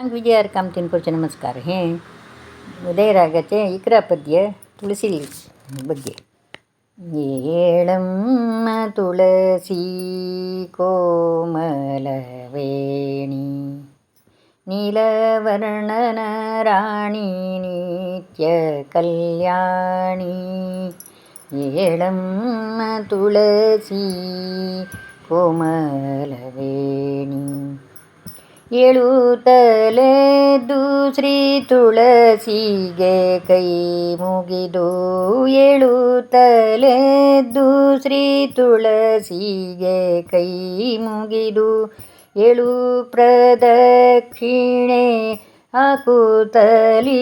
ನಾನು ವಿಜಯ ಕಾಮ್ತಿನ್ಪುರ್ಚೆ ನಮಸ್ಕಾರ ಹೇ ಉದಯರಾಗತ್ತೆ ಇಕ್ರಾ ಪದ್ಯ ತುಳಸಿ ಬಗ್ಗೆ ಏಳಮ್ಮ ತುಳಸಿ ಕೋಮಲವೇಣಿ ನೀಲವರ್ಣನ ರಾಣಿ ನಿತ್ಯ ಕಲ್ಯಾಣಿ ಏಳಮ್ಮ ತುಳಸಿ ಕೋಮಲವೇಣಿ ಏಳು ತಲೆ ಶ್ರೀ ತುಳಸಿಗೆ ಕೈ ಮುಗಿದು ಏಳು ತಲೆ ಶ್ರೀ ತುಳಸಿಗೆ ಕೈ ಮುಗಿದು ಏಳು ಪ್ರದಕ್ಷಿಣೆ ಹಾಕುತ್ತಲೀ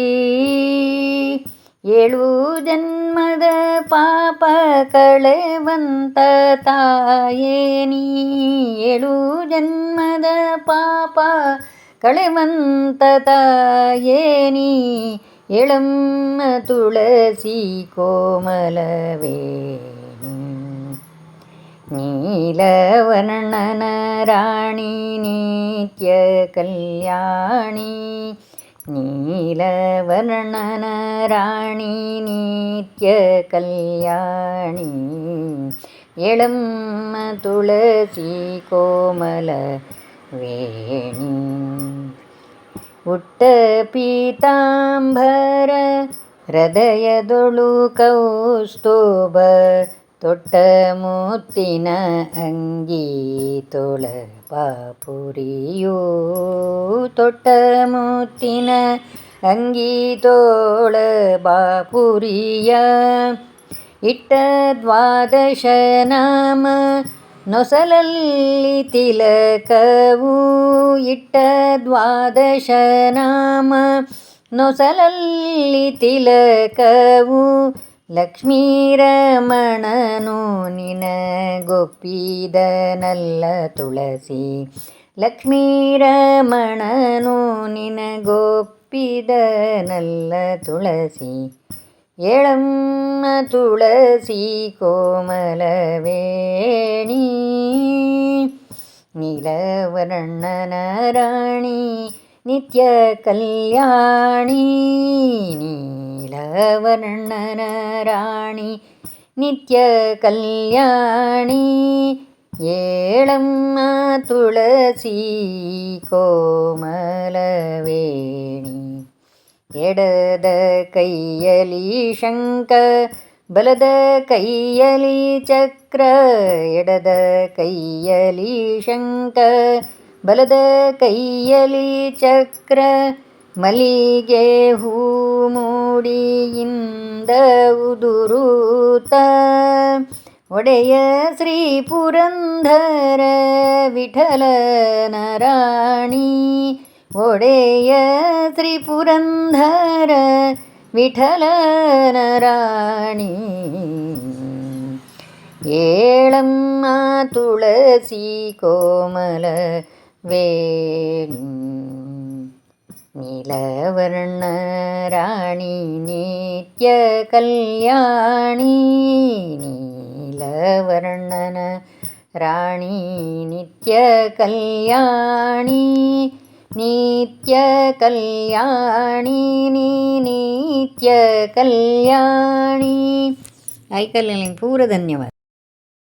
ಏಳು ಜನ್ಮದ ಪಾಪ ಕಳೆವಂತ ತಾಯೇನಿ ಏಳು ಜನ್ಮದ ಪಾಪ ಕಳೆವಂತ ತಾಯೇನಿ ಎಳಮ್ಮ ತುಳಸಿ ಕೋಮಲವೇಣಿ ನೀಲವರ್ಣನ ರಾಣಿ ನಿತ್ಯ ಕಲ್ಯಾಣಿ നീലവർണനരാണി നിത്യകല്യാണി. എളുമ്മ തുളസി കോമല വേണി. ഉട്ട പീതാംബര ഹൃദയതൊളു കൗസ്തൂഭ ತೊಟ್ಟ ಮುತ್ತಿನ ಅಂಗಿ ತೊಳ ಪಾಪುರಿಯೋ ತೊಟ್ಟ ಮುತ್ತಿನ ಅಂಗಿ ತೋಳ ಬಾಪುರಿಯ ಇಟ್ಟ ದ್ವಾದಶ ನಾಮ ನೊಸಲಲ್ಲಿ ತಿಲಕವು ಇಟ್ಟ ದ್ವಾದಶ ನಾಮ ನೊಸಲಲ್ಲಿ ತಿಲಕವು ಲಕ್ಷ್ಮೀರಮಣನು ನಿನಗೊಪ್ಪಿದನಲ್ಲ ತುಳಸಿ ಲಕ್ಷ್ಮೀರಮಣನು ನಿನಗೊಪ್ಪಿದನಲ್ಲ ತುಳಸಿ ಏಳಮ್ಮ ತುಳಸಿ ಕೋಮಲವೇಣಿ ನೀಲವರ್ಣನ ರಾಣಿ ನಿತ್ಯ ಕಲ್ಯಾಣಿ ನೀಲವರ್ಣನ ರಾಣಿ ನಿತ್ಯ ಕಲ್ಯಾಣಿ ಏಳಮ್ಮ ತುಳಸಿ ಕೋಮಲವೇಣಿ ಎಡದ ಕೈಯಲಿ ಶಂಕ ಬಲದ ಕೈಯಲಿ ಚಕ್ರ ಎಡದ ಕೈಯಲಿ ಶಂಕ ಬಲದ ಕೈಯಲಿ ಚಕ್ರ ಮಲ್ಲಿಗೆ ಹೂ ಮೂಡಿಯಿಂದ ಉದುರುತ ಒಡೆಯ ಶ್ರೀ ಪುರಂದರ ವಿಠಲನ ರಾಣಿ ಒಡೆಯ ಶ್ರೀ ಪುರಂದರ ವಿಠಲನ ರಾಣಿ ಏಳಮ್ಮ ತುಳಸಿ ಕೋಮಲ നീലവർണ റാണി നിത്യ കല്യാണി നീലവർണന റാണി നിത്യ കല്യാണി നിത്യ കല്യാണി നീ നിത്യ കല്യാണി ഐക്കല്ലേ പൂര ധന്യവാദം